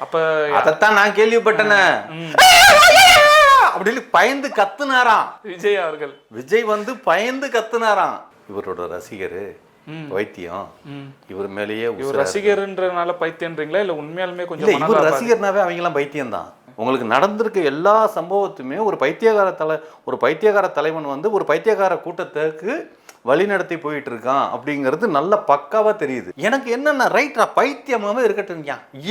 அப்ப அதைத்தான் நான் கேள்விப்பட்டேனே. அப்படின்னு பயந்து கத்துனாராம். விஜய் அவர்கள். விஜய் வந்து பயந்து கத்துனாராம். இவரோட ரசிகர். வைத்தியம். இவர் மேலேயே இவர் ரசிகர்ன்றனால பைத்தியன்றீங்களா? இல்ல உண்மையாலுமே கொஞ்சம் இவர் ரசிகர்னாவே அவங்கெல்லாம் பைத்தியம் தான் உங்களுக்கு நடந்திருக்க எல்லா சம்பவத்துமே ஒரு பைத்தியகார தலை ஒரு பைத்தியகார தலைவன் வந்து ஒரு பைத்தியகார கூட்டத்துக்கு வழிநடத்தி போயிட்டு இருக்கான் அப்படிங்கிறது நல்ல பக்காவா தெரியுது. எனக்கு என்னென்ன ரைட்டா பைத்தியமாவே இருக்கட்டும்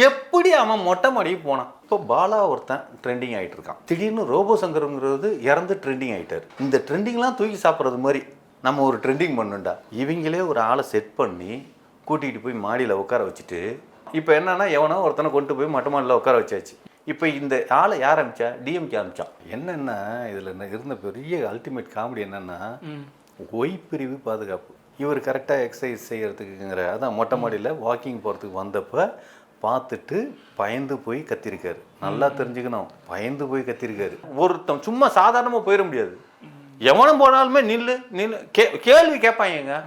எப்படி அவன் மொட்டை மாடி போனான்? இப்போ பாலா ஒருத்தன் ட்ரெண்டிங் ஆகிட்டு இருக்கான் திடீர்னு ரோபோ சங்கருங்கிறது இறந்து ட்ரெண்டிங் ஆகிட்டார் இந்த ட்ரெண்டிங்லாம் தூக்கி சாப்பிட்றது மாதிரி நம்ம ஒரு ட்ரெண்டிங் பண்ணுண்டா? இவங்களே ஒரு ஆளை செட் பண்ணி கூட்டிகிட்டு போய் மாடியில் உட்கார வச்சுட்டு இப்போ என்னன்னா எவனோ ஒருத்தனை கொண்டு போய் மொட்டை மாடியில் உட்கார வச்சாச்சு. இப்போ இந்த ஆளை யார் ஆரம்பிச்சா டிஎம்கே அமிச்சான் என்னென்னா இதில் இருந்த பெரிய அல்டிமேட் காமெடி என்னென்னா ம். ஒய் பிரிவு பாதுகாப்பு. இவர் கரெக்டாக எக்ஸசைஸ் செய்யறதுக்குங்கிற அதான் மொட்டை மாடியில் வாக்கிங் போகிறதுக்கு வந்தப்போ பார்த்துட்டு பயந்து போய் கத்திருக்காரு. நல்லா தெரிஞ்சுக்கணும். பயந்து போய் கத்திருக்காரு. ஒருத்தன் சும்மா சாதாரணமாக போயிட முடியாது. எவனும் போனாலுமே நில்லு நில்லு. கே கேள்வி கேட்பாங்க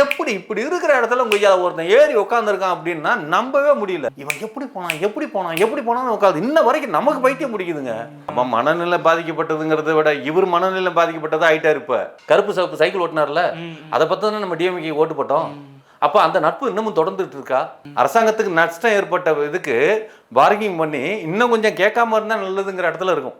எப்படி இப்படி இருக்கிற இடத்துல உங்க ஒருத்தன் ஏறி உட்காந்துருக்கான் அப்படின்னா நம்பவே முடியல. இவன் எப்படி போனான் எப்படி போனான் எப்படி போனான்னு உட்காந்து இன்ன வரைக்கும் நமக்கு பைத்தியம் முடிக்குதுங்க நம்ம மனநிலை பாதிக்கப்பட்டதுங்கிறத விட இவர் மனநிலை பாதிக்கப்பட்டதா ஆயிட்டாரு இப்ப. கருப்பு சிவப்பு சைக்கிள் ஓட்டினார்ல அதை பத்தி தானே நம்ம டிஎம்கே ஓட்டு போட்டோம். அப்ப அந்த நட்பு இன்னமும் தொடர்ந்துட்டு இருக்கா? அரசாங்கத்துக்கு நஷ்டம் ஏற்பட்ட இதுக்கு பார்கிங் பண்ணி இன்னும் கொஞ்சம் கேட்காம இருந்தா நல்லதுங்கிற இடத்துல இருக்கும்.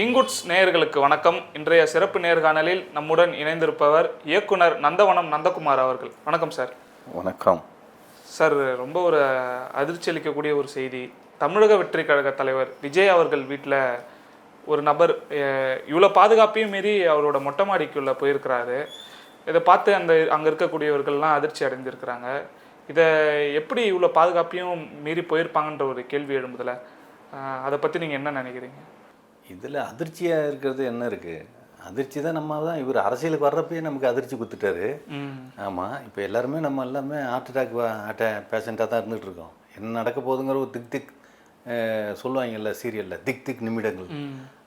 கிங்குட்ஸ் நேயர்களுக்கு வணக்கம். இன்றைய சிறப்பு நேர்காணலில் நம்முடன் இணைந்திருப்பவர் இயக்குனர் நந்தவனம் நந்தகுமார் அவர்கள். வணக்கம் சார். வணக்கம். சார் ரொம்ப ஒரு அதிர்ச்சி அளிக்கக்கூடிய ஒரு செய்தி. தமிழக வெற்றி கழக தலைவர் விஜய் அவர்கள் வீட்டில் ஒரு நபர் இவ்வளோ பாதுகாப்பையும் மீறி அவரோட மொட்டை மாடிக்குள்ளே போயிருக்கிறாரு. இதை பார்த்து அந்த அங்கே இருக்கக்கூடியவர்கள்லாம் அதிர்ச்சி அடைஞ்சிருக்கிறாங்க இதை எப்படி இவ்வளோ பாதுகாப்பையும் மீறி போயிருப்பாங்கன்ற ஒரு கேள்வி எழும்புதில்? அதை பற்றி நீங்கள் என்ன நினைக்கிறீங்க? இதில் அதிர்ச்சியாக இருக்கிறது என்ன இருக்குது அதிர்ச்சி தான் நம்ம தான். இவர் அரசியலுக்கு வர்றப்பயே நமக்கு அதிர்ச்சி கொடுத்துட்டாரு ஆமாம் இப்போ எல்லாருமே நம்ம எல்லாமே ஹார்ட் அட்டாக் அட்ட பேஷண்ட்டாக தான் இருந்துகிட்டு இருக்கோம். என்ன நடக்க போகுதுங்கிற ஒரு திக் திக் சொல்லுவாங்கல்ல சீரியலில் திக் திக் நிமிடங்கள்.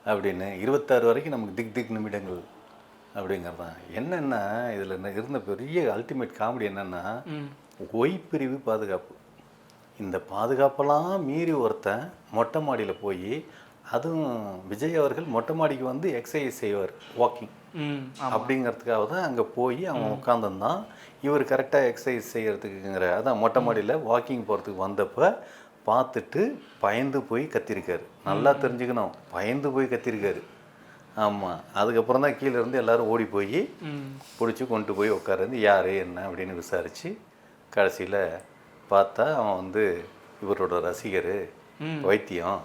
அப்படின்னு இருபத்தாறு வரைக்கும் நமக்கு திக் திக் நிமிடங்கள் அப்படிங்கிறது தான் என்னென்னா இதில் இருந்த பெரிய அல்டிமேட் காமெடி என்னென்னா ம். ஒய் பிரிவு பாதுகாப்பு. இந்த பாதுகாப்பெல்லாம் மீறி ஒருத்தன் மொட்டை மாடியில் போய் அதுவும் விஜய் அவர்கள் மொட்டை மாடிக்கு வந்து எக்ஸசைஸ் செய்வார் வாக்கிங் அப்படிங்கிறதுக்காக தான் அங்கே போய் அவன் உட்காந்துருந்தான் இவர் கரெக்டாக எக்ஸசைஸ் செய்யறதுக்குங்கிற அதான் மொட்டை மாடியில் வாக்கிங் போகிறதுக்கு வந்தப்போ பார்த்துட்டு பயந்து போய் கத்திருக்காரு. நல்லா தெரிஞ்சுக்கணும் பயந்து போய் கத்திருக்காரு. ஆமாம் அதுக்கப்புறம் தான் கீழே இருந்து எல்லாரும் ஓடி போய் பிடிச்சி கொண்டு போய் உட்கார்ந்து யார் என்ன? அப்படின்னு விசாரித்து கடைசியில் பார்த்தா அவன் வந்து இவரோட ரசிகர். வைத்தியம்.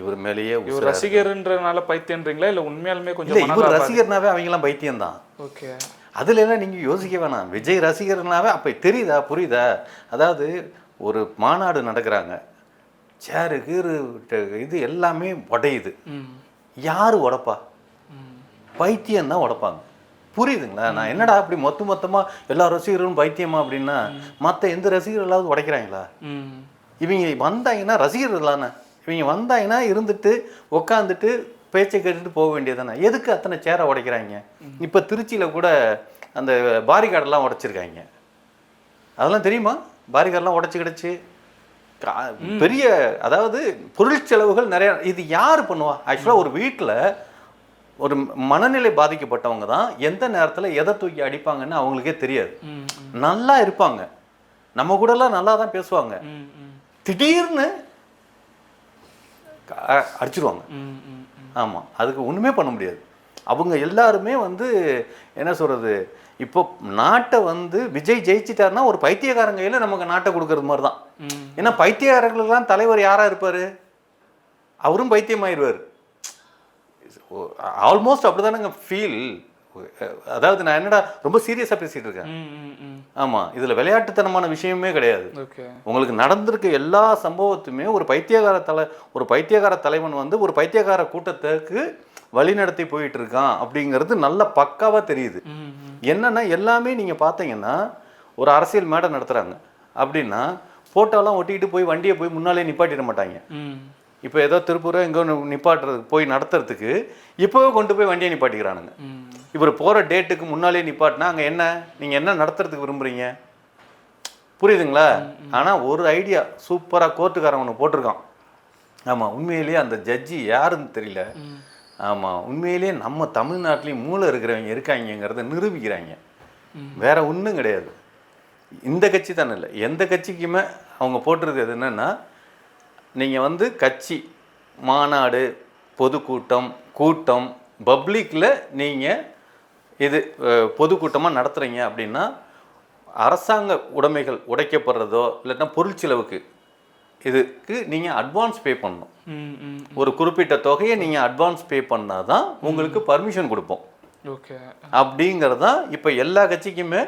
இவர் மேலேயே இவர் ரசிகர்ன்றனால பைத்தியன்றீங்களா? இல்லை உண்மையாலுமே கொஞ்சம் இவர் ரசிகர்னாவே அவங்கெல்லாம் பைத்தியம் தான் ஓகே. அதுல எல்லாம் நீங்கள் யோசிக்க வேணாம். விஜய் ரசிகர்னாவே அப்போ தெரியுதா? புரியுதா? அதாவது ஒரு மாநாடு நடக்கிறாங்க. சேரு கீரு இது எல்லாமே உடையுது. யார் உடைப்பா? பைத்தியம் தான் உடைப்பாங்க. புரியுதுங்களா? நான் என்னடா அப்படி மொத்த மொத்தமாக எல்லா ரசிகர்களும் பைத்தியமா அப்படின்னா மற்ற எந்த ரசிகர்களாவது உடைக்கிறாங்களா? இவங்க வந்தாங்கன்னா ரசிகர்கள் தானே இவங்க வந்தாங்கன்னா இருந்துட்டு உட்காந்துட்டு பேச்சை கேட்டுட்டு போக வேண்டியதானே எதுக்கு அத்தனை சேரை உடைக்கிறாங்க? இப்போ திருச்சியில் கூட அந்த பாரிகார்டெல்லாம் உடைச்சிருக்காங்க. அதெல்லாம் தெரியுமா? பாரிகார்டெல்லாம் உடைச்சு கிடச்சி. பெரிய அதாவது பொருள் செலவுகள் நிறைய இது யார் பண்ணுவா? ஆக்சுவலாக ஒரு வீட்டில் ஒரு மனநிலை பாதிக்கப்பட்டவங்க தான் எந்த நேரத்தில் எதை தூக்கி அடிப்பாங்கன்னு அவங்களுக்கே தெரியாது. நல்லா இருப்பாங்க. நம்ம கூடலாம் நல்லா தான் பேசுவாங்க திடீர்னு அடிச்சிருவாங்க. ஆமாம் அதுக்கு ஒன்றுமே பண்ண முடியாது. அவங்க எல்லாருமே வந்து என்ன சொல்கிறது இப்போ நாட்டை வந்து விஜய் ஜெயிச்சிட்டாருன்னா ஒரு பைத்தியக்காரங்க கையில் நமக்கு நாட்டை கொடுக்கறது மாதிரி தான் ஏன்னா பைத்தியக்காரர்களுக்கெல்லாம் தலைவர் யாராக இருப்பார்? அவரும் பைத்தியமாயிருவார். ஆல்மோஸ்ட் அப்படி தானேங்க ஃபீல் அதாவது நான் என்னடா ரொம்ப சீரியஸாக பேசிகிட்டு இருக்கேன். ஆமாம் இதில் விளையாட்டுத்தனமான விஷயமே கிடையாது. உங்களுக்கு நடந்திருக்க எல்லா சம்பவத்துமே ஒரு பைத்தியகார தலை ஒரு பைத்தியகார தலைவன் வந்து ஒரு பைத்தியகார கூட்டத்துக்கு வழிநடத்தி போயிட்டு இருக்கான் அப்படிங்கிறது நல்ல பக்காவா தெரியுது. என்னன்னா எல்லாமே நீங்க பார்த்தீங்கன்னா ஒரு அரசியல் மேடை நடத்துறாங்க. அப்படின்னா போட்டோலாம் ஒட்டிக்கிட்டு போய் வண்டியை போய் முன்னாலே நிப்பாட்டிட மாட்டாங்க. இப்போ ஏதோ திருப்பூரோ எங்கோ நிப்பாட்டுறதுக்கு போய் நடத்துறதுக்கு இப்போவே கொண்டு போய் வண்டியை நிப்பாட்டிக்கிறானுங்க. இவர் போகிற டேட்டுக்கு முன்னாலே நிப்பாட்டினா அங்கே என்ன? நீங்கள் என்ன நடத்துறதுக்கு விரும்புகிறீங்க புரியுதுங்களா? ஆனால் ஒரு ஐடியா சூப்பராக கோர்ட்டுக்காரன் ஒன்று போட்டிருக்கான். ஆமாம் உண்மையிலேயே அந்த ஜட்ஜி யாருன்னு தெரியல. ஆமாம் உண்மையிலேயே நம்ம தமிழ்நாட்டிலையும் மூளை இருக்கிறவங்க இருக்காங்கங்கிறத நிரூபிக்கிறாங்க. வேற ஒன்றும் கிடையாது. இந்த கட்சி தானே இல்லை. எந்த கட்சிக்குமே அவங்க போட்டிருக்கிறது என்னன்னா நீங்கள் வந்து கட்சி மாநாடு பொதுக்கூட்டம் கூட்டம் பப்ளிக்கில் நீங்கள் இது பொதுக்கூட்டமாக நடத்துகிறீங்க அப்படின்னா அரசாங்க உடைமைகள் உடைக்கப்படுறதோ இல்லைன்னா பொருள் செலவுக்கு இதுக்கு நீங்கள் அட்வான்ஸ் பே பண்ணணும். ஒரு குறிப்பிட்ட தொகையை நீங்கள் அட்வான்ஸ் பே பண்ணால் தான் உங்களுக்கு பர்மிஷன் கொடுப்போம். ஓகே. அப்படிங்கிறது தான் இப்போ எல்லா கட்சிக்குமே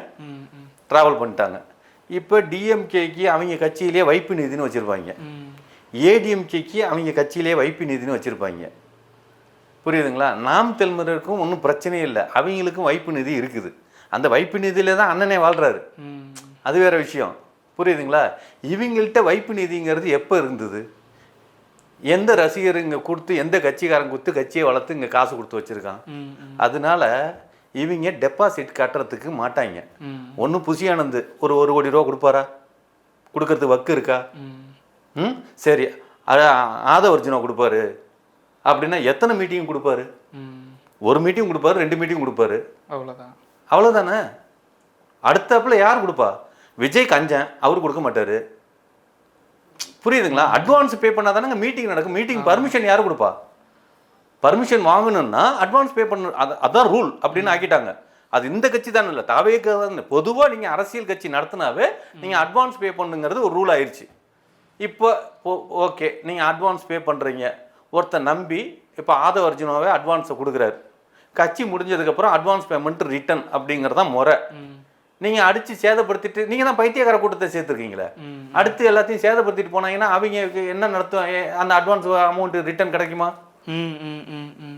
ட்ராவல் பண்ணிட்டாங்க. இப்போ டிஎம்கேக்கு அவங்க கட்சியிலே வைப்பு நிதின்னு வச்சுருப்பாங்க. ஏடிஎம்கேக்கு அவங்க கட்சியிலே வைப்பு நிதின்னு வச்சுருப்பாங்க. புரியுதுங்களா? நாம் தெலுங்கருக்கும் ஒன்றும் பிரச்சனையே இல்லை. அவங்களுக்கும் வைப்பு நிதி இருக்குது. அந்த வைப்பு நிதியில தான் அண்ணனே வாழ்கிறாரு அது வேற விஷயம். புரியுதுங்களா? இவங்கள்ட்ட வைப்பு நிதிங்கிறது எப்போ இருந்தது? எந்த ரசிகர் இங்கே கொடுத்து எந்த கட்சிக்காரன் கொடுத்து கட்சியை வளர்த்து இங்கே காசு கொடுத்து வச்சுருக்கான்? அதனால இவங்க டெபாசிட் கட்டுறதுக்கு மாட்டாங்க. ம். ஒன்று புசியானந்து ஒரு ஒரு கோடி ரூபா கொடுப்பாரா? கொடுக்கறதுக்கு வக்கு இருக்கா? ம்? சரி ஆதவர்ஜுனா கொடுப்பாரு. அப்படின்னா எத்தனை மீட்டிங் கொடுப்பாரு? ஒரு மீட்டிங் கொடுப்பாரு ரெண்டு மீட்டிங் கொடுப்பாரு. அவ்வளோதான் அவ்வளோதானே அடுத்தாப்புல யார் கொடுப்பா? விஜய் கஞ்சன் அவர் கொடுக்க மாட்டாரு. புரியுதுங்களா? அட்வான்ஸ் பே பண்ணா தானே மீட்டிங் நடக்கும் மீட்டிங் பர்மிஷன் யார் கொடுப்பா? பர்மிஷன் வாங்கணும்னா அட்வான்ஸ் பே பண்ண அது அதான் ரூல் அப்படின்னு ஆக்கிட்டாங்க. அது இந்த கட்சி தானே இல்லை தான். பொதுவாக நீங்கள் அரசியல் கட்சி நடத்தினாவே நீங்கள் அட்வான்ஸ் பே பண்ணுங்கிறது ஒரு ரூல் ஆயிடுச்சு இப்போ ஓகே நீங்கள் அட்வான்ஸ் பே பண்ணுறீங்க ஒருத்தர் நம்பி இப்போ ஆதவ அர்ஜுனாவே அட்வான்ஸை கொடுக்குறாரு. கட்சி முடிஞ்சதுக்கப்புறம் அட்வான்ஸ் பேமெண்ட் ரிட்டர்ன் அப்படிங்கிறதான் முறை. நீங்கள் அடித்து சேதப்படுத்திட்டு நீங்கள் தான் பைத்தியக்கார கூட்டத்தை சேர்த்துருக்கீங்களே. அடுத்து எல்லாத்தையும் சேதப்படுத்திட்டு போனாங்கன்னா அவங்க என்ன நடத்தும்? அந்த அட்வான்ஸ் அமௌண்ட் ரிட்டர்ன் கிடைக்குமா?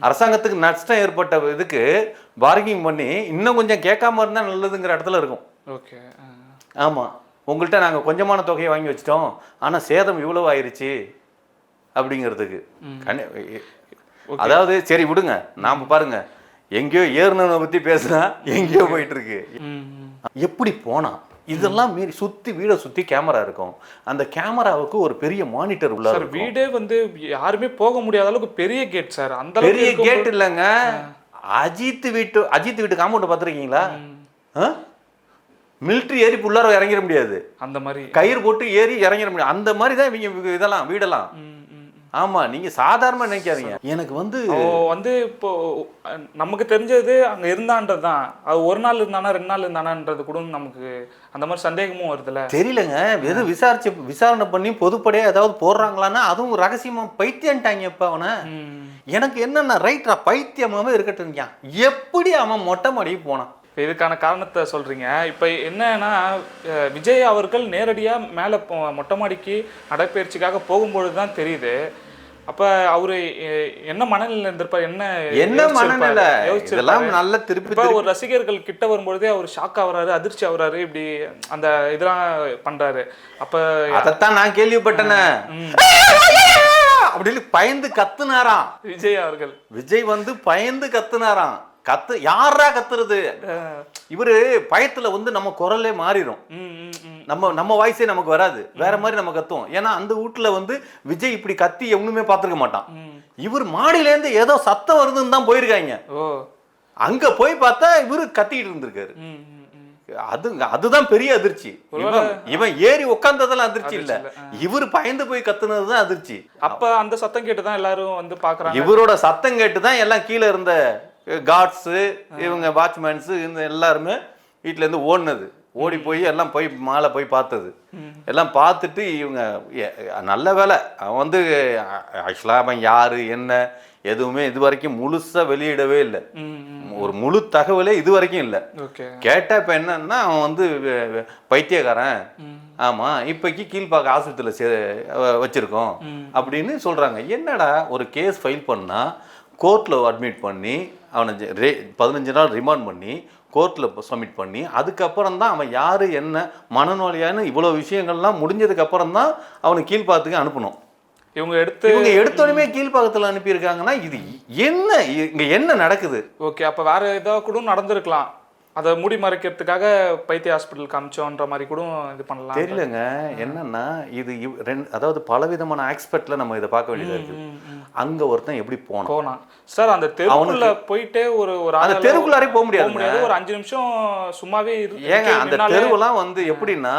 அரசாங்கத்துக்கு நஷ்டம் ஏற்பட்ட இதுக்கு பார்கிங் பண்ணி இன்னும் கொஞ்சம் கேட்காம இருந்தால் நல்லதுங்கிற இடத்துல இருக்கும். ஓகே ஆமாம் உங்கள்கிட்ட நாங்கள் கொஞ்சமான தொகையை வாங்கி வச்சிட்டோம். ஆனால் சேதம் இவ்வளவு ஆயிருச்சு அப்படிங்கிறதுக்கு. அதாவது சரி விடுங்க. நாம் பாருங்க. எங்கேயோ ஏறுனவனை பற்றி பேசுனா எங்கேயோ போயிட்டு இருக்கு எப்படி போனான் இதெல்லாம் மீறி சுற்றி வீடை சுற்றி கேமரா இருக்கும். அந்த கேமராவுக்கு ஒரு பெரிய மானிட்டர் உள்ள சார் வீடே வந்து யாருமே போக முடியாத அளவுக்கு பெரிய கேட் சார். அந்த பெரிய கேட் இல்லைங்க. அஜித் வீட்டு அஜித் வீட்டு காம்பவுண்ட் பார்த்துருக்கீங்களா? மிலிட்ரி ஏறி உள்ளார இறங்கிட முடியாது. அந்த மாதிரி. கயிறு போட்டு ஏறி இறங்கிட முடியாது. அந்த மாதிரி தான் இவங்க இதெல்லாம் வீடெல்லாம். ஆமா நீங்க சாதாரணமா நினைக்காதீங்க. எனக்கு வந்து வந்து இப்போ நமக்கு தெரிஞ்சது அங்க இருந்தான்றது தான். அது ஒரு நாள் இருந்தானா ரெண்டு நாள் இருந்தானான்றது கூட நமக்கு அந்த மாதிரி சந்தேகமும் வருதுல்ல. தெரியலங்க. வெறும் விசாரிச்சு விசாரணை பண்ணி பொதுப்படையா ஏதாவது போடுறாங்களான்னா அதுவும் ரகசியமா பைத்தியன்ட்டாங்க இப்ப அவனை. எனக்கு என்னன்னா ரைட்ரா பைத்தியமாவே இருக்கட்டும் எப்படி அவன் மொட்டை மாடிக்கு போனான்? இப்ப இதுக்கான காரணத்தை சொல்றீங்க. இப்போ என்னன்னா விஜய் அவர்கள் நேரடியா மேலே மொட்டை மாடிக்கு நடைப்பயிற்சிக்காக போகும்பொழுது தான் தெரியுது. அப்ப அவரு என்ன மனநிலையில் இருந்திருப்பார்? என்ன என்ன? மனநிலை. இதெல்லாம் நல்ல திருப்பி ஒரு ரசிகர்கள் கிட்ட வரும்பொழுதே அவர் ஷாக் ஆகுறாரு அதிர்ச்சி ஆகுறாரு இப்படி அந்த இதெல்லாம் பண்றாரு. அப்ப அதைத்தான் நான் கேள்விப்பட்டேனே. அப்படின்னு பயந்து கத்துனாராம். விஜய் அவர்கள். விஜய் வந்து பயந்து கத்துனாராம். கத்து யாரா கத்துறது? இவரு பயத்துல வந்து நம்ம குரலே மாறிடும். நம்ம நம்ம வாய்ஸே நமக்கு வராது. வேற மாதிரி நம்ம கத்துவோம். ஏன்னா அந்த வீட்டுல வந்து விஜய் இப்படி கத்தி எவனுமே பார்த்துருக்க மாட்டான். இவர் மாடியில இருந்து ஏதோ சத்தம் வருதுன்னு தான் போயிருக்காங்க. ஓ. அங்க போய் பார்த்தா இவரு கத்திட்டு இருந்திருக்காரு. அது அதுதான் பெரிய அதிர்ச்சி. இவன் ஏறி உட்கார்ந்ததெல்லாம் அதிர்ச்சி இல்ல. இவர் பயந்து போய் கத்துனது தான் அதிர்ச்சி. அப்ப அந்த சத்தம் கேட்டு தான் எல்லாரும் வந்து பாக்குறாங்க? இவரோட சத்தம் கேட்டு தான் எல்லாம் கீழே இருந்த கார்ட்ஸு இவங்க வாட்ச்மேன்ஸு இந்த எல்லாருமே வீட்ல இருந்து ஓடினது. ஓடி போய் எல்லாம் போய் மாலை போய் பார்த்தது. எல்லாம் பார்த்துட்டு இவங்க நல்ல வேலை. அவன் வந்து ஆக்சுவலாக அவன் யாரு என்ன எதுவுமே இது வரைக்கும் முழுசா வெளியிடவே இல்லை. ஒரு முழு தகவலே இது வரைக்கும் இல்லை. ஓகே. கேட்டா இப்போ என்னன்னா அவன் வந்து பைத்தியக்காரன். ம். ஆமா இப்போக்கி கீழ்ப்பாக்க ஆஸ்பத்திரியில் சே வச்சிருக்கோம். அப்படின்னு சொல்றாங்க. என்னடா ஒரு கேஸ் ஃபைல் பண்ணா கோர்ட்ல அட்மிட் பண்ணி அவனை ரே பதினஞ்சு நாள் ரிமாண்ட் பண்ணி கோர்ட்ல சப்மிட் பண்ணி அதுக்கப்புறம் தான் அவன் யாரு என்ன மனநோயான்னு இவ்வளோ விஷயங்கள்லாம் முடிஞ்சதுக்கு அப்புறம் தான் அவனை கீழ்ப்பாத்துக்கு அனுப்பணும். இவங்க எடுத்து இவங்க எடுத்தோடனே கீழ்ப்பாக்கத்தில் அனுப்பியிருக்காங்கன்னா இது என்ன இங்க என்ன நடக்குது? ஓகே அப்ப வேற ஏதாவது கூட நடந்திருக்கலாம். அதை மூடி மறைக்கிறதுக்காக பைத்திய ஹாஸ்பிட்டலுக்கு அமிச்சோன்ற மாதிரி கூட இது பண்ணலாம் தெரியலங்க. என்னன்னா இது ரெண்டு அதாவது பலவிதமான ஆக்ஸ்பெக்ட்ல நம்ம இதை பார்க்க வேண்டியதா இருக்கு அங்க ஒருத்தன் எப்படி போனான்? போனான். சார் அந்த தெருக்குள்ள போயிட்டே ஒரு ஒரு அந்த ஆளால தெருக்குள்ளாரே போக முடியாது முடியாது. ஒரு அஞ்சு நிமிஷம் சும்மாவே ஏங்க அந்த தெருவெல்லாம் வந்து எப்படின்னா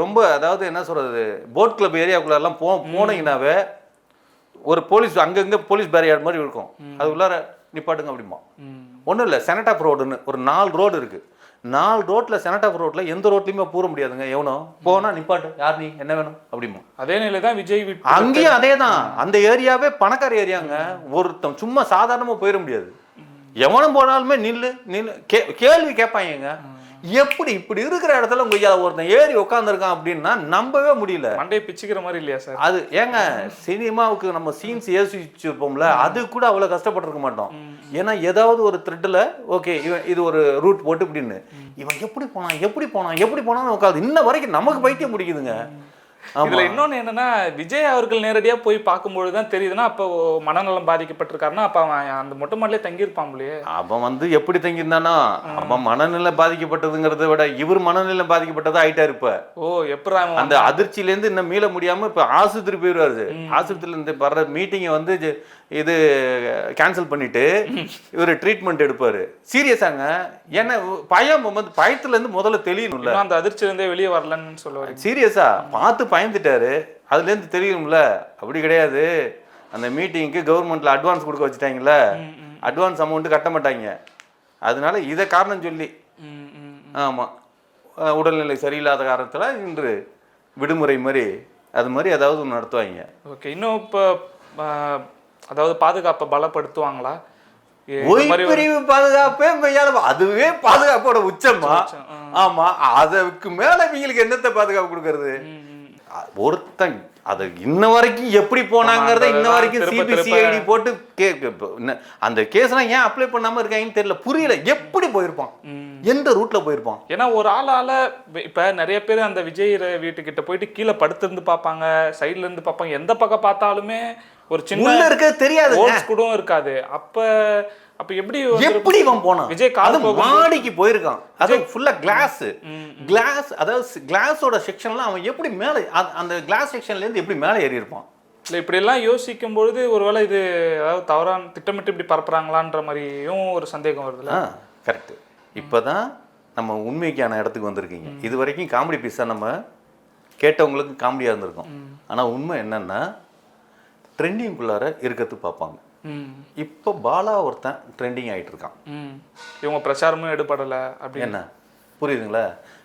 ரொம்ப அதாவது என்ன சொல்றது போட் கிளப் ஏரியாக்குள்ள எல்லாம் போ போனீங்கன்னாவே ஒரு போலீஸ் அங்கங்க போலீஸ் பேரியார் மாதிரி இருக்கும். அது உள்ளார நிப்பாட்டுங்க அப்படிமா. ஒன்றும் இல்லை செனட் ஆஃப் ரோடுன்னு ஒரு நாலு ரோடு இருக்கு. நாலு ரோட்ல செனட் ஆஃப் ரோட்ல எந்த ரோட்லயுமே பூர முடியாதுங்க. எவனோ போனா நிப்பாட்டு யார் நீ என்ன வேணும்? அப்படிமா அதே நிலை தான் விஜய் அங்கேயும் அதே தான் அந்த ஏரியாவே பணக்கார ஏரியாங்க. ஒருத்தன் சும்மா சாதாரணமா போயிட முடியாது. எவனும் போனாலுமே நில்லு நில்லு. கே கேள்வி கேட்பாங்க எப்படி இப்படி இருக்கிற இடத்துல உங்க ஒருத்தன் ஏறி உட்காந்துருக்கான் அப்படின்னா நம்பவே முடியல. மண்டையை பிச்சுக்கிற மாதிரி இல்லையா சார்? அது ஏங்க சினிமாவுக்கு நம்ம சீன்ஸ் யோசிச்சிருப்போம்ல அது கூட அவ்வளோ கஷ்டப்பட்டிருக்க மாட்டோம். ஏன்னா ஏதாவது ஒரு த்ரெட்டில் ஓகே இவன் இது ஒரு ரூட் போட்டு இப்படின்னு. இவன் எப்படி போனான் எப்படி போனான் எப்படி போனான்னு உட்காது இன்ன வரைக்கும் நமக்கு பைத்தியம் முடிக்குதுங்க இதுல இன்னொன்னு என்னன்னா விஜய் அவர்கள் நேரடியா போய் பார்க்கும்பொழுது தான் தெரியுதுன்னா அப்போ மனநலம் பாதிக்கப்பட்டிருக்காருன்னா அப்ப அவன் அந்த மொட்டை மாடலே தங்கியிருப்பான் அவன் வந்து எப்படி தங்கியிருந்தானா? அவன் மனநிலை பாதிக்கப்பட்டதுங்கிறத விட இவர் மனநிலை பாதிக்கப்பட்டதா ஆயிட்டாரு இப்ப. ஓ எப்படா அந்த அதிர்ச்சியிலேருந்து இன்னும் மீள முடியாம இப்ப ஆஸ்பத்திரி போயிடுவாரு ஆஸ்பத்திரியில இருந்து வர்ற மீட்டிங்கை வந்து இது கேன்சல் பண்ணிட்டு இவர் ட்ரீட்மெண்ட் எடுப்பாரு. சீரியஸாங்க ஏன்னா பயம் வந்து பயத்துல இருந்து முதல்ல தெளியணும்ல. இன்னும் அந்த அதிர்ச்சியில இருந்தே வெளியே வரலன்னு சொல்ல வரீங்க சீரியஸா பார்த்து பயந்துட்டாரு. அதுல இருந்து தெரியணும்ல. அப்படி கிடையாது. அந்த மீட்டிங்க்கு கவர்மெண்ட்ல அட்வான்ஸ் கொடுக்க வச்சுட்டாங்கல்ல. அட்வான்ஸ் அமௌண்ட் கட்ட மாட்டாங்க. அதனால இதை காரணம் சொல்லி. ம், ம். ஆமா. அஹ் உடல்நிலை சரியில்லாத காரணத்துல இன்று விடுமுறை மாதிரி அது மாதிரி ஏதாவது நடத்துவாங்க. ஓகே. இன்னும் இப்போ அதாவது பாதுகாப்பை பலப்படுத்துவாங்களா? ஓய்பிரிவு பாதுகாப்பே அதுவே பாதுகாப்போட உச்சமா? ஆமா. அதுக்கு மேல இவங்களுக்கு என்னத்த பாதுகாப்பு கொடுக்கறது? ஒருத்தன் அது இன்ன வரைக்கும் எப்படி போனாங்கிறத இன்ன வரைக்கும் சிபிசிஐடி போட்டு கே அந்த கேஸ்லாம் ஏன் அப்ளை பண்ணாம இருக்காங்கன்னு தெரியல. புரியல. எப்படி போயிருப்பான். எந்த ரூட்ல போயிருப்பான்? ஏன்னா ஒரு ஆளால இப்ப நிறைய பேர் அந்த விஜய் வீட்டுக்கிட்ட போயிட்டு கீழே படுத்திருந்து பார்ப்பாங்க சைடுல இருந்து பார்ப்பாங்க. எந்த பக்கம் பார்த்தாலுமே ஒரு சின்ன இருக்கிறது தெரியாது. கூட இருக்காது. அப்ப அப்ப எப்படி எப்படி இவன் போனான்? விஜய் போகும்போது- மாடிக்கு போயிருக்கான். அது ஃபுல்லா கிளாஸ் கிளாஸ் அதாவது கிளாஸோட செக்ஷன்ல அவன் எப்படி மேல அந்த- கிளாஸ் செக்ஷன்ல இருந்து எப்படி மேல ஏறி இருப்பான் இல்ல இப்படி எல்லாம் யோசிக்கும் பொழுது ஒருவேளை இது அதாவது தவறான திட்டமிட்டு இப்படி பரப்புறாங்களான்ற மாதிரியும் ஒரு சந்தேகம் வருதுல்ல? கரெக்ட் இப்போதான் நம்ம உண்மைக்கான இடத்துக்கு வந்திருக்கீங்க. இது வரைக்கும் காமெடி பீஸாக நம்ம கேட்டவங்களுக்கு காமெடியாக இருந்திருக்கும். ஆனால் உண்மை என்னன்னா ட்ரெண்டிங்குள்ளார இருக்கிறதுக்கு பார்ப்பாங்க. இப்போ பாலா ஒருத்தன் ட்ரெண்டிங் ஆயிட்டு இருக்கான் இவங்க பிரச்சாரமும் எடுபடல அப்படி. என்ன? புரியுதுங்களா?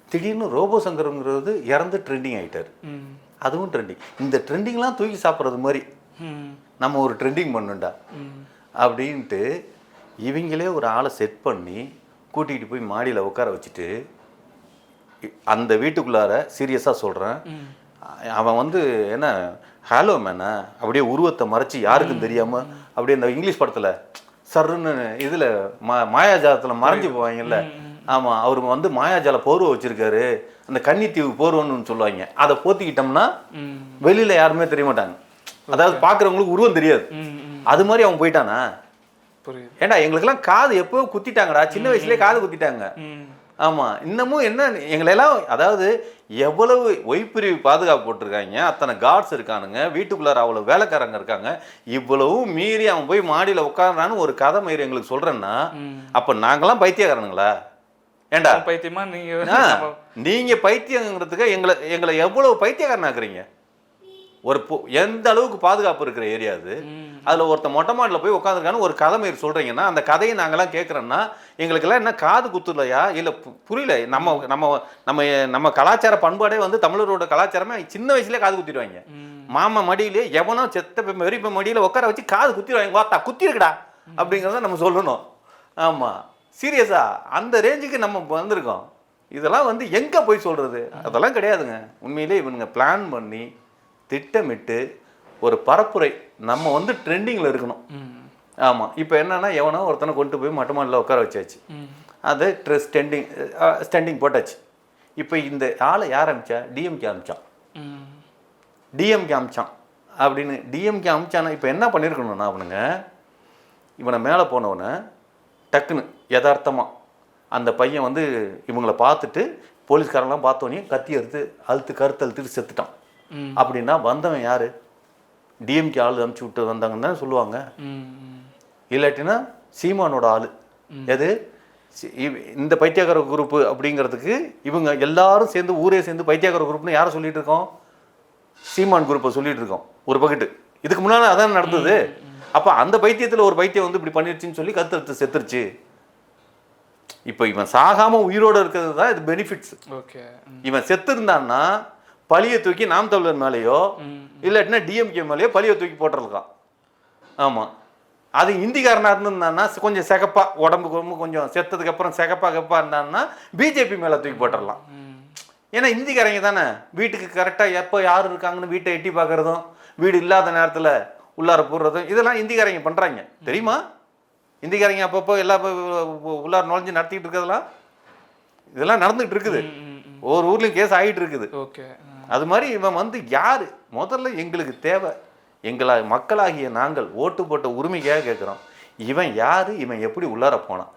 திடீர்னு ரோபோ சங்கருங்கிறது இறந்து ட்ரெண்டிங் ஆயிட்டாரு. ம். அதுவும் ட்ரெண்டிங். இந்த ட்ரெண்டிங்லாம் தூக்கி சாப்பிட்றது மாதிரி. நம்ம ஒரு ட்ரெண்டிங் பண்ணுண்டா? அப்படின்ட்டு இவங்களே ஒரு ஆளை செட் பண்ணி கூட்டிகிட்டு போய் மாடியில் உட்கார வச்சுட்டு அந்த வீட்டுக்குள்ளார சீரியஸாக சொல்கிறேன் அவன் வந்து என்ன ஹலோ மேனா அப்படியே உருவத்தை மறைச்சு யாருக்கும் தெரியாமல் அப்படியே இந்த இங்கிலீஷ் படத்தில் சர்ன்னு இதில் மா மாயாஜாலத்தில் மறைஞ்சு போவாங்கல்ல. ஆமாம் அவர் வந்து மாயாஜால போர்வை வச்சுருக்காரு. அந்த கன்னித்தீவு போர்வன்னு சொல்லுவாங்க. அதை போத்திக்கிட்டோம்னா வெளியில் யாருமே தெரிய மாட்டாங்க. அதாவது பார்க்குறவங்களுக்கு உருவம் தெரியாது. அது மாதிரி அவன் போயிட்டானா? புரியுது. ஏண்டா எங்களுக்கெல்லாம் காது எப்போ குத்திட்டாங்கடா. சின்ன வயசுலயே காது குத்திட்டாங்க. ம் ஆமா இன்னமும் என்ன எங்களெல்லாம் அதாவது எவ்வளவு ஒய்பிரிவு பாதுகாப்பு போட்டிருக்காங்க அத்தனை கார்ட்ஸ் இருக்கானுங்க வீட்டுக்குள்ளார அவ்வளவு வேலைக்காரங்க இருக்காங்க இவ்வளவும் மீறி அவன் போய் மாடியில உட்கார்றான்னு ஒரு கதை மயிறு எங்களுக்கு சொல்றேன்னா ம். அப்ப நாங்கெல்லாம் பைத்தியக்காரனுங்களா? ஏண்டா? பைத்தியமா நீங்க? ஆ, நம்ம- நீங்க பைத்தியங்கிறதுக்கு எங்களை எங்களை எவ்வளவு பைத்தியக்காரனாக்குறீங்க? ஒரு பொ- எந்த அளவுக்கு பாதுகாப்பு இருக்கிற ஏரியா அது. அதுல ஒருத்த மொட்டை மாடியில் போய் உட்காந்துருக்கான்னு ஒரு கதை மயிர் சொல்றீங்கன்னா அந்த கதையை நாங்கெல்லாம் கேட்குறோன்னா எங்களுக்கெல்லாம் என்ன காது குத்துலையா இல்லை புரியல. நம்ம நம்ம நம்ம நம்ம கலாச்சார பண்பாடே வந்து தமிழரோட கலாச்சாரமே சின்ன வயசுலயே காது குத்திடுவாங்க. மாமா மடியிலே எவனோ செத்த வெறிப்ப மடியில உட்கார வச்சு காது குத்திடுவாங்க. வாத்தா குத்திருக்குடா அப்படிங்கிறத நம்ம சொல்லணும். ஆமா. சீரியஸா? அந்த ரேஞ்சுக்கு நம்ம வந்திருக்கோம். இதெல்லாம் வந்து எங்க போய் சொல்றது? அதெல்லாம் கிடையாதுங்க. உண்மையிலே இவனுங்க பிளான் பண்ணி திட்டமிட்டு ஒரு பரப்புரை நம்ம வந்து ட்ரெண்டிங்கில் இருக்கணும். ஆமாம் இப்போ என்னன்னா எவனோ ஒருத்தனை கொண்டு போய் மொட்டை மாடியில் உட்கார வச்சாச்சு. அது ட்ரெஸ் ஸ்டெண்டிங் ஸ்டெண்டிங் போட்டாச்சு இப்போ இந்த ஆளை யார் அமிச்சா டிஎம்கே அமிச்சான். டிஎம்கே அமிச்சான் அப்படின்னு டிஎம்கே அமிச்சானா இப்போ என்ன பண்ணியிருக்கணும்னா அவனுங்க இவனை மேலே போனவனை டக்குன்னு யதார்த்தமாக அந்த பையன் வந்து இவங்கள பார்த்துட்டு போலீஸ்காரங்களாம் பார்த்தோன்னே கத்தி எடுத்து அழுத்து கருத்து அழுத்துட்டு செத்துட்டான். அப்படின்னா வந்தவன் யாரு? டிஎம்கே ஆள் அனுப்பிச்சு விட்டு வந்தாங்கன்னு தான் சொல்லுவாங்க. இல்லாட்டினா சீமானோட ஆள். எது? இந்த பைத்தியக்கார குரூப் அப்படிங்கிறதுக்கு இவங்க எல்லாரும் சேர்ந்து ஊரே சேர்ந்து பைத்தியக்கார குரூப்னு யாரை சொல்லிட்டு இருக்கோம்? சீமான் குரூப்பை சொல்லிட்டு இருக்கோம். ஒரு பக்கெட்டு. இதுக்கு முன்னால அதான் நடந்தது. அப்ப அந்த பைத்தியத்துல ஒரு பைத்தியம் வந்து இப்படி பண்ணிருச்சுன்னு சொல்லி கத்தெடுத்து செத்துருச்சு. இப்போ இவன் சாகாம உயிரோட இருக்கிறது தான் இது பெனிஃபிட்ஸ் ஓகே. இவன் செத்து இருந்தான்னா பழியை தூக்கி நாம் தமிழர் மேலேயோ. இல்லாட்டினா டிஎம்கே மேலேயோ பழியை தூக்கி போட்டிருக்கான் ஆமா. அது இந்திக்காரனா இருந்திருந்தான்னா கொஞ்சம் சிகப்பா உடம்புக்கு கொஞ்சம் செத்ததுக்கு அப்புறம் சிகப்பா கப்பா இருந்தான்னா பிஜேபி மேல தூக்கி போட்டுடலாம். ஏன்னா இந்திக்காரங்க தானே. வீட்டுக்கு கரெக்டாக எப்போ யார் இருக்காங்கன்னு வீட்டை எட்டி பார்க்கறதும் வீடு இல்லாத நேரத்தில் உள்ளார போடுறதும் இதெல்லாம் இந்திக்காரங்க பண்ணுறாங்க தெரியுமா? இந்திக்காரங்க அப்பப்போ எல்லா உள்ளார நுழைஞ்சு நடத்திட்டு இருக்கிறதெல்லாம் இதெல்லாம் நடந்துகிட்டு இருக்குது. ஒவ்வொரு ஊர்லேயும் கேஸ் ஆகிட்டு இருக்குது. ஓகே. அது மாதிரி இவன் வந்து யார் முதல்ல எங்களுக்கு தேவை எங்களா மக்களாகிய நாங்கள் ஓட்டு போட்ட உரிமைக்காக கேட்குறோம் இவன் யார் இவன் எப்படி உள்ளார போனான்.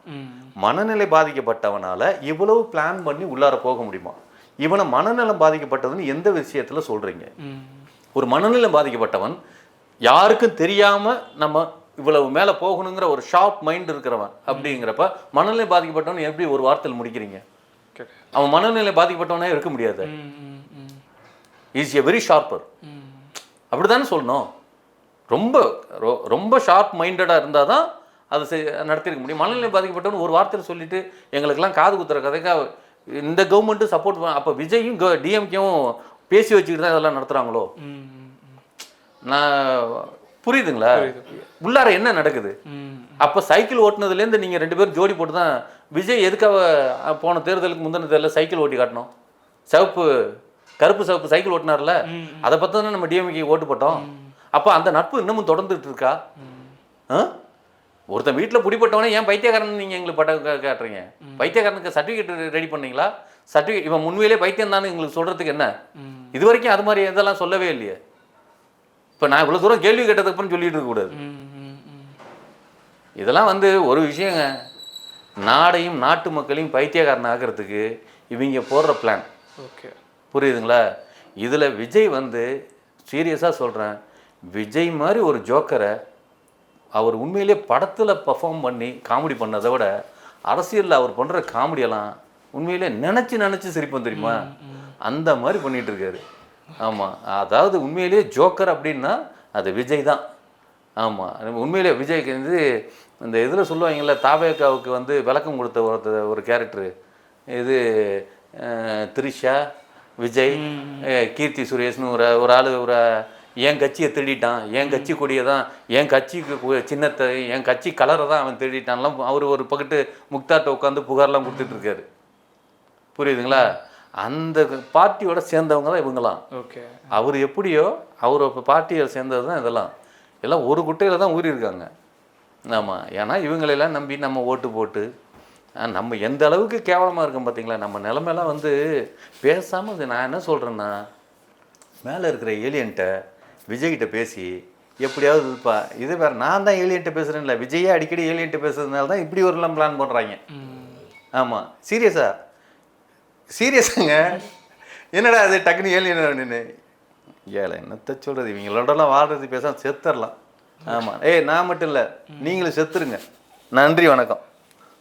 மனநிலை பாதிக்கப்பட்டவனால இவ்வளவு பிளான் பண்ணி உள்ளார போக முடியுமா இவனை மனநலம் பாதிக்கப்பட்டதுன்னு எந்த விஷயத்துல சொல்றீங்க ம். ஒரு மனநலம் பாதிக்கப்பட்டவன் யாருக்கும் தெரியாம நம்ம இவ்வளவு மேல போகணுங்கிற ஒரு ஷார்ப் மைண்ட் இருக்கிறவன் அப்படிங்கிறப்ப மனநிலை பாதிக்கப்பட்டவன் எப்படி ஒரு வார்த்தையில் முடிக்கிறீங்க. அவன் மனநிலை பாதிக்கப்பட்டவனே இருக்க முடியாது. இஸ் எ வெரி ஷார்ப்பர் ம். அப்படிதானே சொல்லணும் ரொம்ப ரொம்ப ஷார்ப் மைண்டடாக இருந்தால் தான் அதை நடத்திருக்க முடியும் மனநிலை பாதிக்கப்பட்டவன் ஒரு வார்த்தையில் சொல்லிட்டு எங்களுக்கெல்லாம் காது குத்துற கதைக்கா இந்த கவர்மெண்ட்டு சப்போர்ட் அப்போ விஜயும் டிஎம்கேவும் பேசி வச்சுக்கிட்டு தான் இதெல்லாம் நடத்துகிறாங்களோ. நான் புரியுதுங்களா உள்ளார என்ன நடக்குது. அப்போ சைக்கிள் ஓட்டுனதுலேருந்து நீங்கள் ரெண்டு பேரும் ஜோடி போட்டு தான் விஜய் எதுக்காக போன தேர்தலுக்கு முந்தின தேர்தலில் சைக்கிள் ஓட்டி காட்டணும் சிவப்பு கருப்பு சிவப்பு சைக்கிள் ஓட்டினார்ல அதை பற்றி தானே நம்ம டிஎம்கே ஓட்டு போட்டோம். அப்போ அந்த நட்பு இன்னமும் தொடர்ந்துட்டு இருக்கா? ஆ? ஒருத்தன் வீட்டில் பிடிப்பட்டவனே ஏன் பைத்தியக்காரன் நீங்கள் எங்களுக்கு பட்ட காட்டுறீங்க? பைத்தியக்காரனுக்கு சர்டிஃபிகேட் ரெடி பண்ணீங்களா? சர்டிஃபிகேட் இவன் உண்மையிலே பைத்தியம் தானே எங்களுக்கு சொல்கிறதுக்கு என்ன. இது வரைக்கும் அது மாதிரி இதெல்லாம் சொல்லவே இல்லையே. இப்போ நான் இவ்வளோ தூரம் கேள்வி கேட்டதுக்கு அப்புறம் சொல்லிட்டு இருக்கக்கூடாது. இதெல்லாம் வந்து ஒரு விஷயங்க. நாடையும் நாட்டு மக்களையும் பைத்தியக்காரன் ஆக்கிறதுக்கு இவங்க போடுற பிளான் ஓகே. புரியுதுங்களா? இதில் விஜய் வந்து சீரியஸாக சொல்கிறேன் விஜய் மாதிரி ஒரு ஜோக்கரை அவர் உண்மையிலேயே படத்தில் பர்ஃபார்ம் பண்ணி காமெடி பண்ணதை விட அரசியலில் அவர் பண்ணுற காமெடியெல்லாம் உண்மையிலே நினச்சி நினச்சி சிரிப்போம் தெரியுமா? அந்த மாதிரி பண்ணிட்டு இருக்காரு. ஆமாம் அதாவது உண்மையிலேயே ஜோக்கர் அப்படின்னா அது விஜய் தான். ஆமாம் உண்மையிலே விஜய்க்கு வந்து இந்த இதில் சொல்லுவாங்கல்ல தாவேக்காவுக்கு வந்து விளக்கம் கொடுத்த ஒருத்த ஒரு கேரக்டரு இது த்ரிஷா விஜய் கீர்த்தி சுரேஷ்னு ஒரு ஒரு ஆள் ஒரு என் கட்சியை திருடிட்டான். என் கட்சி கொடியை தான் என் கட்சிக்கு சின்னத்தை என் கட்சி கலரை தான் அவன் திருடிட்டான்லாம் அவர் ஒரு பக்கத்து முக்தாட்ட உட்காந்து புகார்லாம் கொடுத்துட்டு இருக்காரு புரியுதுங்களா அந்த பார்ட்டியோட சேர்ந்தவங்க தான் இவங்களாம். ஓகே. அவர் எப்படியோ அவர் இப்போ பார்ட்டியை சேர்ந்தது தான் இதெல்லாம். எல்லாம் ஒரு குட்டையில் தான் ஊறி இருக்காங்க ஆமாம் ஏன்னா இவங்களெல்லாம் நம்பி நம்ம ஓட்டு போட்டு நம்ம எந்த அளவுக்கு கேவலமாக இருக்கோம் பார்த்தீங்களா நம்ம நிலமெல்லாம் வந்து பேசாமல் நான் என்ன சொல்கிறேன்னா மேலே இருக்கிற ஏலியன்ட்ட விஜய்கிட்ட பேசி எப்படியாவது இருப்பா. இது வேறு நான் தான் ஏலியன்ட்ட பேசுகிறேன்ல விஜயே அடிக்கடி ஏலியன்ட்ட பேசுறதுனால தான் இப்படி ஒரு எல்லாம் பிளான் பண்ணுறாங்க. ஆமாம் சீரியஸா? சீரியஸாங்க. என்னடா அது டக்குனு ஏலியன் அப்படின்னு ஏழை என்னத்த சொல்கிறது இவங்களோடலாம் வாழ்றது பேச செத்துடலாம். ஆமாம் ஏய் நான் மட்டும் இல்லை. நீங்களும் செத்துருங்க. நன்றி வணக்கம்.